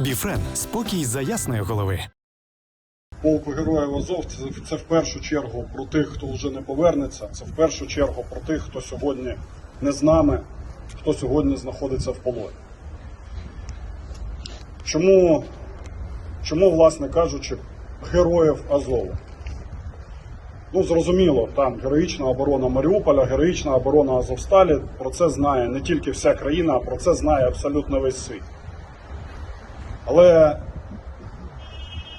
Біфрен спокій за ясної голови. Полку героїв Азов це, в першу чергу про тих, хто вже не повернеться. Це в першу чергу про тих, хто сьогодні не з нами, хто сьогодні знаходиться в полоні. Чому, чому власне кажучи, героїв Азову? Ну, зрозуміло, там героїчна оборона Маріуполя, героїчна оборона Азовсталі. Про це знає не тільки вся країна, а про це знає абсолютно весь світ. Але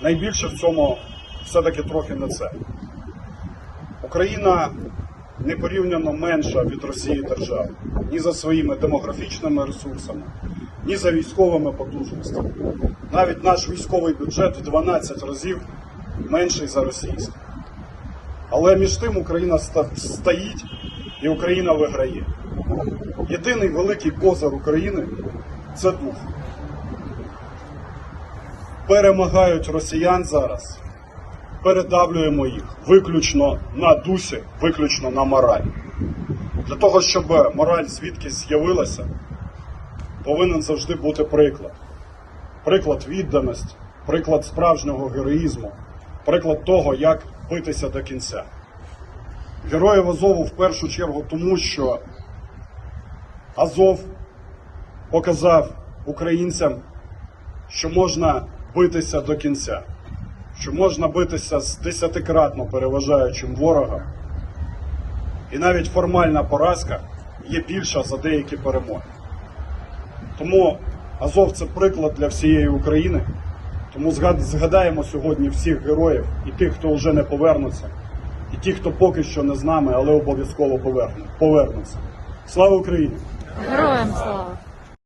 найбільше в цьому все-таки трохи не це. Україна непорівняно менша від Росії держава ні за своїми демографічними ресурсами, ні за військовими потужностями. Навіть наш військовий бюджет в 12 разів менший за російський. Але між тим Україна стоїть і Україна виграє. Єдиний великий козир України це дух перемагають росіян зараз, передавлюємо їх виключно на дусі, виключно на моралі. Для того, щоб мораль звідкись з'явилася, повинен завжди бути приклад. Приклад відданості, приклад справжнього героїзму, приклад того, як битися до кінця. Героїв Азову в першу чергу тому, що Азов показав українцям, що можна битися до кінця, що можна битися з десятикратно переважаючим ворогом, і навіть формальна поразка є більша за деякі перемоги. Тому Азов це приклад для всієї України. Тому згадаємо сьогодні всіх героїв і тих, хто вже не повернуться, і тих, хто поки що не з нами, але обов'язково повернуться. Слава Україні! Героям слава!